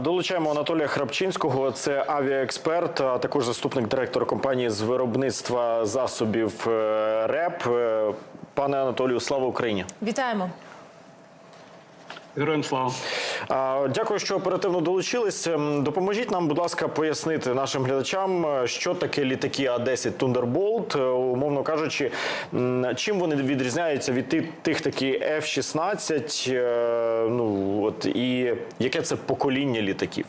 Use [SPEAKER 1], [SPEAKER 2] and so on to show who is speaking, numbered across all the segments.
[SPEAKER 1] Долучаємо Анатолія Храпчинського, це авіаексперт, а також заступник директора компанії з виробництва засобів е, РЕП. Е, Пане Анатолію, слава Україні!
[SPEAKER 2] Вітаємо.
[SPEAKER 3] Героям слава.
[SPEAKER 1] А, Дякую, що оперативно долучились. Ем, Допоможіть нам, будь ласка, пояснити нашим глядачам, е, що таке літаки А-10 Thunderbolt, е, умовно кажучи, чим вони відрізняються від тих, тих такі F-16, е, ну от і яке це покоління літаків?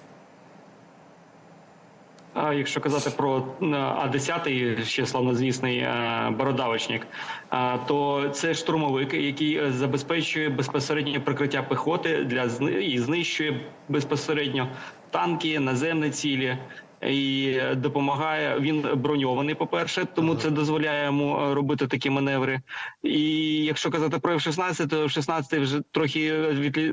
[SPEAKER 3] А якщо казати про е, А-10, ще славнозвісний е, бородавочник, е, то це штурмовик, який забезпечує безпосереднє прикриття піхоти для і знищує безпосередньо танки, наземні цілі. І допомагає він броньований. По перше, тому це дозволяє йому е, робити такі маневри. І якщо казати про F-16, то F-16 вже трохи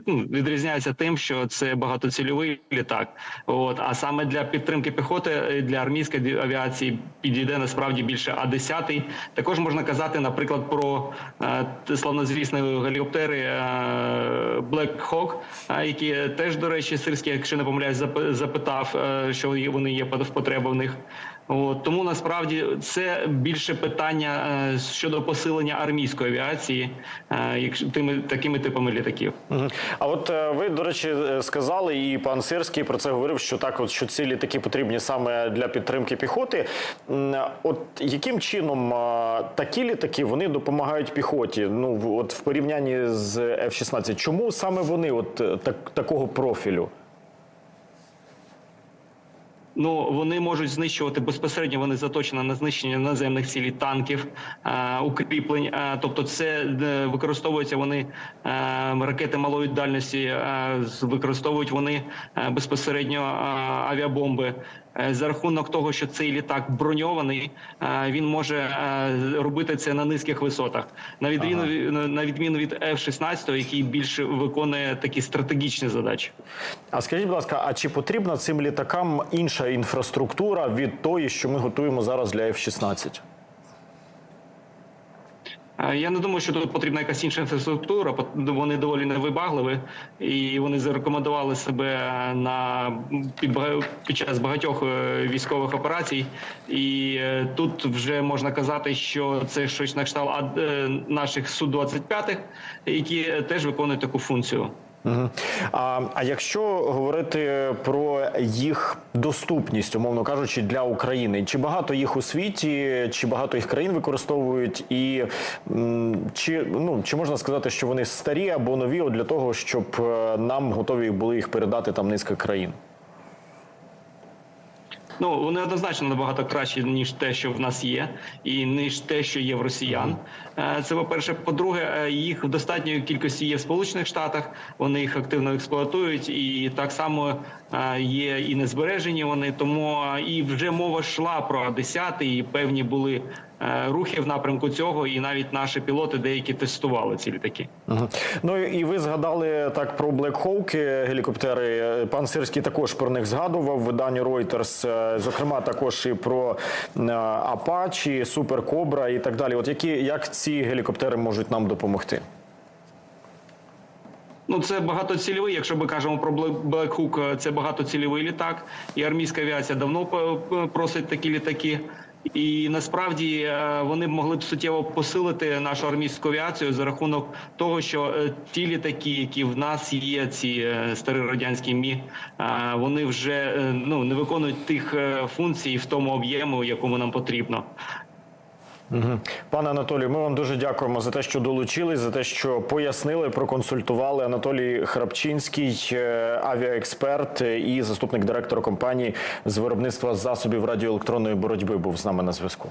[SPEAKER 3] ну, відрізняється тим, що це багатоцільовий літак. От а саме для підтримки піхоти е, для армійської авіації підійде насправді більше А-10. Також можна казати, наприклад, про е, славнозвісні гелікоптери е, Black Hawk, які теж, до речі, сирський, якщо не помиляюсь, запитав, е, що є- вони є потреба в них. От, тому насправді це більше питання е, щодо посилення армійської авіації, е, якщо тими такими типами літаків.
[SPEAKER 1] А от е, ви, до речі, сказали, і пан Сирський про це говорив, що так, от що ці літаки потрібні саме для підтримки піхоти. От яким чином такі літаки вони допомагають піхоті? Ну от в порівнянні з F-16, чому саме вони от так, такого профілю?
[SPEAKER 3] Ну вони можуть знищувати безпосередньо. Вони заточені на знищення наземних цілей танків, е, укріплень. Е, тобто, це е, використовуються вони ракети малої дальності, використовують вони безпосередньо авіабомби. За рахунок того, що цей літак броньований, він може робити це на низьких висотах. На відміну від- на відміну від F-16, який більше виконує такі стратегічні задачі.
[SPEAKER 1] А скажіть, будь ласка, а чи потрібна цим літакам інша інфраструктура від тої, що ми готуємо зараз для F-16?
[SPEAKER 3] Е, Я не думаю, що тут потрібна якась інша інфраструктура. Вони доволі невибагливі, і вони зарекомендували себе на під, під час багатьох е, військових операцій. І е, тут вже можна казати, що це щось на кшталт наших су 25 які теж виконують таку функцію.
[SPEAKER 1] А, а якщо говорити про їх доступність, умовно кажучи, для України, чи багато їх у світі, чи багато їх країн використовують, і чи ну чи можна сказати, що вони старі або нові для того, щоб е, нам готові були їх передати там низка країн?
[SPEAKER 3] Ну вони однозначно набагато кращі ніж те, що в нас є, і ніж те, що є в росіян. Е, Це по перше. По-друге, е, їх в достатньої кількості є в Сполучених Штатах. Вони їх активно експлуатують, і так само є і незбережені вони. Тому е, і вже мова йшла про 10 і певні були е, рухи в напрямку цього. І навіть наші пілоти деякі тестували ці літаки.
[SPEAKER 1] Ну і ви згадали так про Black гелікоптери. Е, Пан Сирський також про них згадував в виданні Reuters, е, зокрема також і про е, Apache, Super і так далі. От які як ці гелікоптери можуть нам допомогти?
[SPEAKER 3] Ну, це багатоцільовий. Якщо ми кажемо про Black Hawk, це багатоцільовий літак, і армійська авіація давно п- просить такі літаки. І насправді е, вони б могли б суттєво посилити нашу армійську авіацію за рахунок того, що е, ті літаки, які в нас є, ці е, старі радянські мі, е, вони вже е, ну не виконують тих е, функцій в тому об'єму, якому нам потрібно.
[SPEAKER 1] Пане Анатолію, ми вам дуже дякуємо за те, що долучились, за те, що пояснили, проконсультували. Анатолій Храпчинський, е, авіаексперт і заступник директора компанії з виробництва засобів радіоелектронної боротьби, був з нами на зв'язку.